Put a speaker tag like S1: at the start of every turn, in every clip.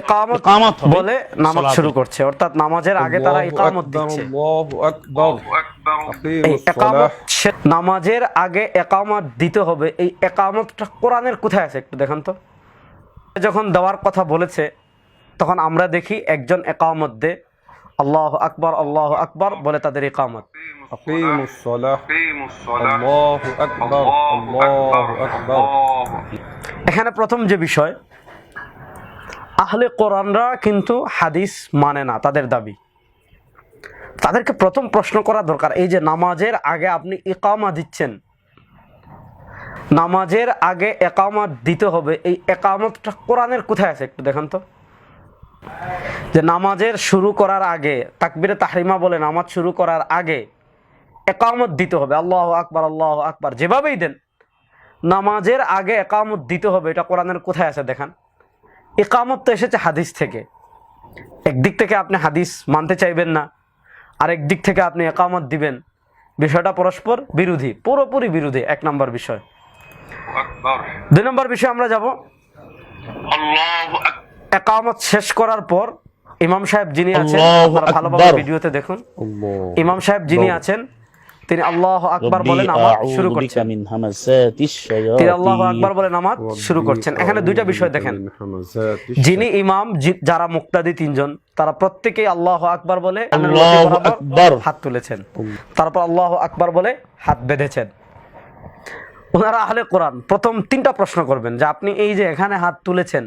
S1: ইকামত বলে নামাজ শুরু করছে। অর্থাৎ নামাজের আগে তারা ইকামত দিচ্ছে। নামাজের আগে একামত দিতে হবে। এই একামতটা কোরআনের কোথায় আছে একটু দেখেন তো। যখন দেওয়ার কথা বলেছে তখন আমরা দেখি একজন একামত দে। আল্লাহ আকবর আল্লাহ আকবর বলে তাদের একামত। এখানে প্রথম যে বিষয় আহলে কোরআনরা কিন্তু হাদিস মানে না, তাদের দাবি। তাদেরকে প্রথম প্রশ্ন করা দরকার, এই যে নামাজের আগে আপনি ইকামা দিচ্ছেন। নামাজের আগে একামত দিতে হবে, এই একামতটা কোরআনের কোথায় আছে একটু দেখান তো? যে নামাজের শুরু করার আগে, তাকবিরে তাহরিমা বলে নামাজ শুরু করার আগে একামত দিতে হবে। আল্লাহ আকবার আল্লাহ আকবার, যেভাবেই দেন। নামাজের আগে একামত দিতে হবে, এটা কোরআনের কোথায় আছে দেখান। একামত তো এসেছে হাদিস থেকে। একদিক থেকে আপনি হাদিস মানতে চাইবেন না আর দিক থেকে আপনি একামত দিবেন। বিষয়টা পরস্পর বিরোধী পুরোপুরি বিরোধী এক নম্বর বিষয়। দুই নম্বর বিষয় আমরা যাব। একামত শেষ করার পর ইমাম সাহেব যিনি আছেন ভালোভাবে ভিডিওতে দেখুন। ইমাম সাহেব যিনি আছেন তিনি আল্লাহ আকবার বলে নামাজ শুরু করছেন। তিনি আল্লাহ আকবার বলে নামাজ শুরু করছেন। এখানে দুইটা বিষয় দেখেন। যিনি ইমাম যারা মুক্তাদি তিনজন তারা প্রত্যেকেই আল্লাহ আকবার বলে হাত তুলেছেন। তারপর আল্লাহ আকবার বলে হাত বেঁধেছেন। ওনারা আহলে কোরআন প্রথম তিনটা প্রশ্ন করবেন যে আপনি এই যে এখানে হাত তুলেছেন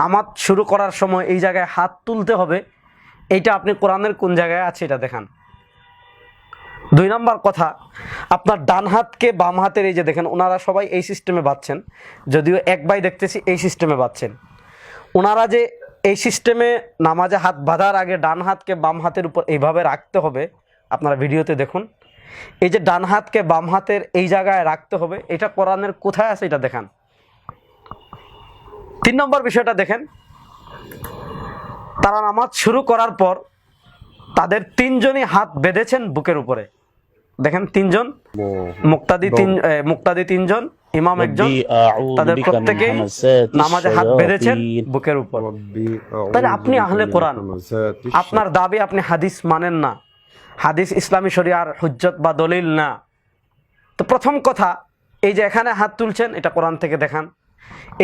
S1: নামাজ শুরু করার সময় এই জায়গায় হাত তুলতে হবে এইটা আপনি কোরআনের কোন জায়গায় আছে এটা দেখান। দুই নম্বর কথা, আপনার ডান হাতকে বাম হাতের এই যে দেখেন, ওনারা সবাই এই সিস্টেমে বাঁধছেন। যদিও এক বাই দেখতেছি এই সিস্টেমে বাঁধছেন। ওনারা যে এই সিস্টেমে নামাজে হাত বাঁধার আগে ডান হাতকে বাম হাতের উপর এইভাবে রাখতে হবে, আপনারা ভিডিওতে দেখুন। এই যে ডান হাতকে বাম হাতের এই জায়গায় রাখতে হবে, এটা কোরআনের কোথায় আছে এটা দেখান। তিন নম্বর বিষয়টা দেখেন, তারা নামাজ শুরু করার পর তাদের তিনজনই হাত বেঁধেছেন বুকের উপরে। দেখেন তিনজন। মুক্তাদি তিন মুক্তাদি তিনজন ইমাম একজন। তাদের
S2: প্রত্যেকে
S1: নামাজে হাত বেঁধেছেন বুকের উপর। তাহলে আপনি আহলে কোরআন আপনার দাবি আপনি হাদিস মানেন না। হাদিস ইসলামী শরিয়ার হুজ্জত বা দলিল না। তো প্রথম কথা এই যে এখানে হাত তুলছেন এটা কোরআন থেকে দেখান।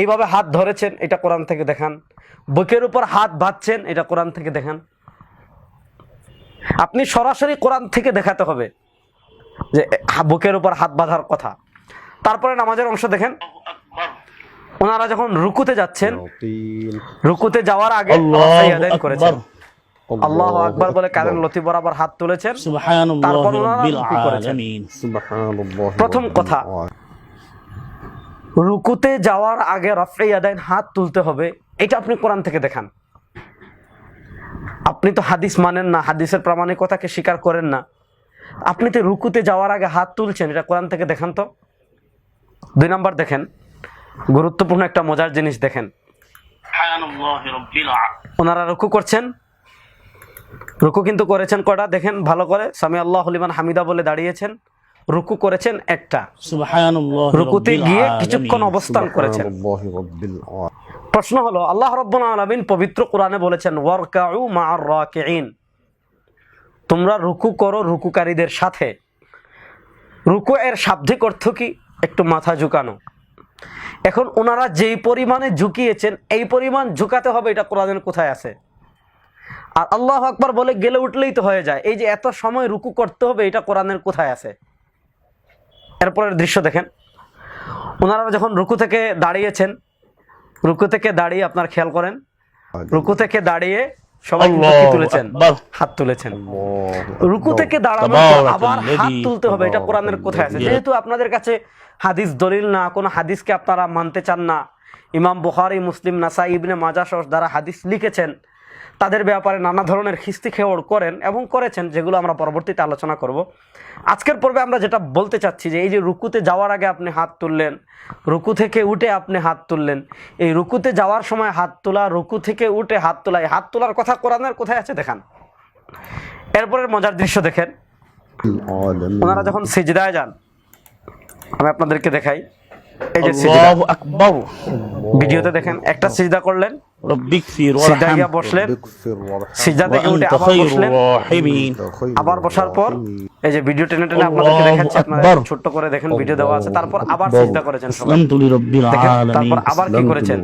S1: এইভাবে হাত ধরেছেন এটা কোরআন থেকে দেখান। বুকের উপর হাত বাঁধছেন এটা কোরআন থেকে দেখান। আপনি সরাসরি কোরআন থেকে দেখাতে হবে। যে বুকের উপর হাত বাঁধার কথা। তারপরে নামাজের অংশ দেখেন। ওনারা যখন রুকুতে যাচ্ছেন রুকুতে যাওয়ার আগে করেছেন। আল্লাহ আকবার বলে কারণ লতি বরাবর হাত তুলেছেন প্রথম কথা রুকুতে যাওয়ার আগে রফে হাত তুলতে হবে এটা আপনি কোরআন থেকে দেখান। আপনি তো হাদিস মানেন না হাদিসের প্রামাণিকতাকে স্বীকার করেন না। আপনি তো রুকুতে যাওয়ার আগে হাত তুলছেন এটা কোরআন থেকে দেখেন তো। দুই নম্বর দেখেন গুরুত্বপূর্ণ একটা মজার জিনিস দেখেন। ওনারা রুকু করছেন। রুকু কিন্তু করেছেন কটা দেখেন ভালো করে। স্বামী আল্লাহ হলিমান হামিদা বলে দাঁড়িয়েছেন। রুকু করেছেন একটা। রুকুতে গিয়ে কিছুক্ষণ অবস্থান করেছেন। প্রশ্ন হলো আল্লাহ রব্বুল আলমিন পবিত্র কোরআনে বলেছেন ওয়ার্কাউ মা রাকিন তোমরা রুকু করো রুকুকারীদের সাথে। রুকু এর শাব্দিক অর্থ কি? একটু মাথা ঝুঁকানো। এখন ওনারা যেই পরিমাণে ঝুঁকিয়েছেন, এই পরিমাণ ঝুঁকাতে হবে, এটা কোরআনের কোথায় আছে? আর আল্লাহ আকবার বলে গেলে উঠলেই তো হয়ে যায়। এই যে এত সময় রুকু করতে হবে, এটা কোরআনের কোথায় আছে? এরপরের দৃশ্য দেখেন। ওনারা যখন রুকু থেকে দাঁড়িয়েছেন, রুকু থেকে দাঁড়িয়ে আপনার খেয়াল করেন। রুকু থেকে দাঁড়িয়ে সবাই তুলেছেন? হাত তুলেছেন। রুকু থেকে দাঁড়ানোর আবার হাত তুলতে হবে এটা কোরআনের কোথায় আছে? যেহেতু আপনাদের কাছে হাদিস দলিল না কোনো হাদিসকে আপনারা মানতে চান না ইমাম বুখারি মুসলিম নাসা ইবনে মাজা সহ যারা হাদিস লিখেছেন তাদের ব্যাপারে নানা ধরনের খিস্তি খেওয়াড় করেন এবং করেছেন যেগুলো আমরা পরবর্তীতে আলোচনা করব। আজকের পর্বে আমরা যেটা বলতে চাচ্ছি যে এই যে রুকুতে যাওয়ার আগে আপনি হাত তুললেন রুকু থেকে উঠে আপনি হাত তুললেন। এই রুকুতে যাওয়ার সময় হাত তোলা রুকু থেকে উঠে হাত তোলা এই হাত তোলার কথা কোরআনের কোথায় আছে দেখান। এরপরের মজার দৃশ্য দেখেন। ওনারা যখন সিজদায় যান আমি আপনাদেরকে দেখাই। এই যে সিজদা। ভিডিওতে দেখেন একটা সিজদা করলেন আবার বসার পর এই যে ভিডিও টেনে টেনে আপনাদেরকে দেখাচ্ছি আপনারা ছোট করে দেখেন ভিডিও দেওয়া আছে। তারপর আবার সিজদা করেছেন তারপর আবার কি করেছেন?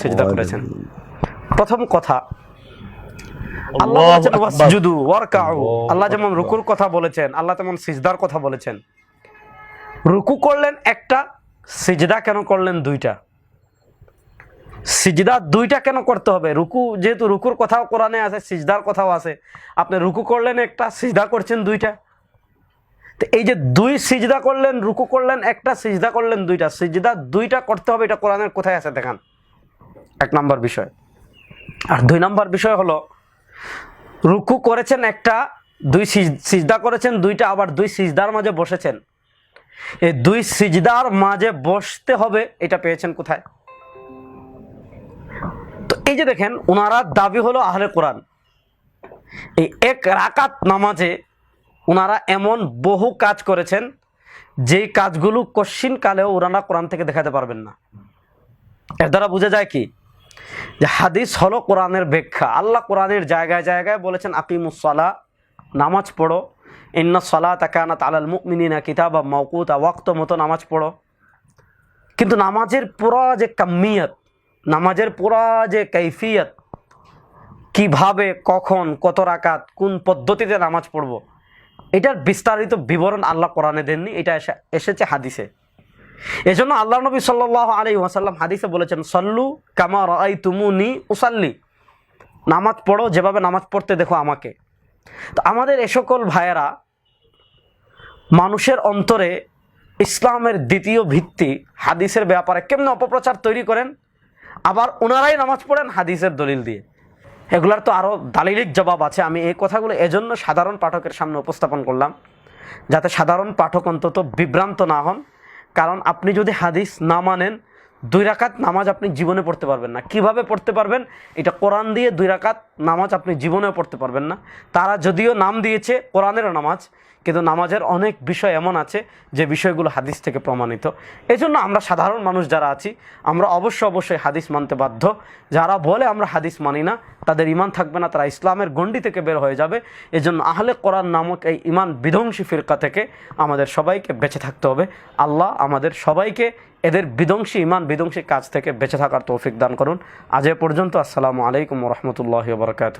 S1: সিজদা করেছেন। প্রথম কথা আল্লাহ ওয়াসজুদু ওয়ারকাউ। আল্লাহ যেমন রুকুর কথা বলেছেন আল্লাহ তেমন সিজদার কথা বলেছেন। রুকু করলেন একটা সিজদা কেন করলেন দুইটা? সিজদা দুইটা কেন করতে হবে? রুকু, যেহেতু রুকুর কথাও কোরআনে আছে, সিজদার কথাও আছে। আপনি রুকু করলেন একটা, সিজদা করছেন দুইটা। তো এই যে দুই সিজদা করলেন, রুকু করলেন, একটা, সিজদা করলেন দুইটা। সিজদা দুইটা করতে হবে, এটা কোরআনের কোথায় আছে দেখান। এক নম্বর বিষয়। আর দুই নম্বর বিষয় হলো, রুকু করেছেন একটা, দুই সিজ- সিজদা করেছেন দুইটা, আবার দুই সিজদার মাঝে বসেছেন। এই দুই সিজদার মাঝে বসতে হবে, এটা পেয়েছেন কোথায়? এই যে দেখেন ওনারা দাবি হলো আহলে কোরআন। এই এক রাকাত নামাজে ওনারা এমন বহু কাজ করেছেন, যেই কাজগুলো কশ্চিন কালেও ওনারা কোরআন থেকে দেখাতে পারবেন না। এর দ্বারা বোঝা যায় কি? যে হাদিস হলো কোরআনের ব্যাখ্যা। আল্লাহ কোরআনের জায়গায় জায়গায় বলেছেন আকিমুসলা নামাজ পড়ো। ইন্না সলা তাকানাত আলাল মুকমিনা কিতাবা মৌকুত ওয়াক্ত মতো নামাজ পড়ো। কিন্তু নামাজের পুরা যে কাম্মিয়ত নামাজের পুরা যে কৈফিয়ত কীভাবে, কখন, কত রাকাত, কোন পদ্ধতিতে নামাজ পড়ব, এটার বিস্তারিত বিবরণ আল্লাহ কোরআনে দেননি, এটা এসে- এসেছে হাদিসে। এজন্য আল্লাহ নবী সাল্লাহ আলী ওয়াসাল্লাম হাদিসে বলেছেন, সল্লু কামা রাই তুমুনি উসাল্লি। নামাজ পড়ো, যেভাবে নামাজ পড়তে দেখো আমাকে। তো আমাদের এ সকল ভাইয়েরা, মানুষের অন্তরে ইসলামের দ্বিতীয় ভিত্তি, হাদিসের ব্যাপারে কেমন অপপ্রচার তৈরি করেন? আবার ওনারাই নামাজ পড়েন হাদিসের দলিল দিয়ে। এগুলার তো আরও দালিলিক জবাব আছে। আমি এই কথাগুলো এজন্য সাধারণ পাঠকের সামনে উপস্থাপন করলাম, যাতে সাধারণ পাঠক অন্তত বিভ্রান্ত না হন। কারণ আপনি যদি হাদিস না মানেন দুই রাকাত নামাজ আপনি জীবনে পড়তে পারবেন না। কীভাবে পড়তে পারবেন? এটা কোরআন দিয়ে দুই রাকাত নামাজ আপনি জীবনেও পড়তে পারবেন না। তারা যদিও নাম দিয়েছে কোরআনেরও নামাজ, কিন্তু নামাজের অনেক বিষয় এমন আছে যে বিষয়গুলো হাদিস থেকে প্রমাণিত। এই জন্য আমরা সাধারণ মানুষ যারা আছি, আমরা অবশ্য অবশ্যই হাদিস মানতে বাধ্য। যারা বলে আমরা হাদিস মানি না, তাদের ইমান থাকবে না, তারা ইসলামের গণ্ডি থেকে বের হয়ে যাবে। এজন্য আহলে কোরআন নামক এই ইমান বিধ্বংসী ফিরকা থেকে আমাদের সবাইকে বেঁচে থাকতে হবে। আল্লাহ আমাদের সবাইকে এদের বিধ্বংসী ইমান, বিধ্বংসী কাজ থেকে বেঁচে থাকার তৌফিক দান করুন। আজ এ পর্যন্ত আসসালামু আলাইকুম রহমতুল্লাহ বরকাত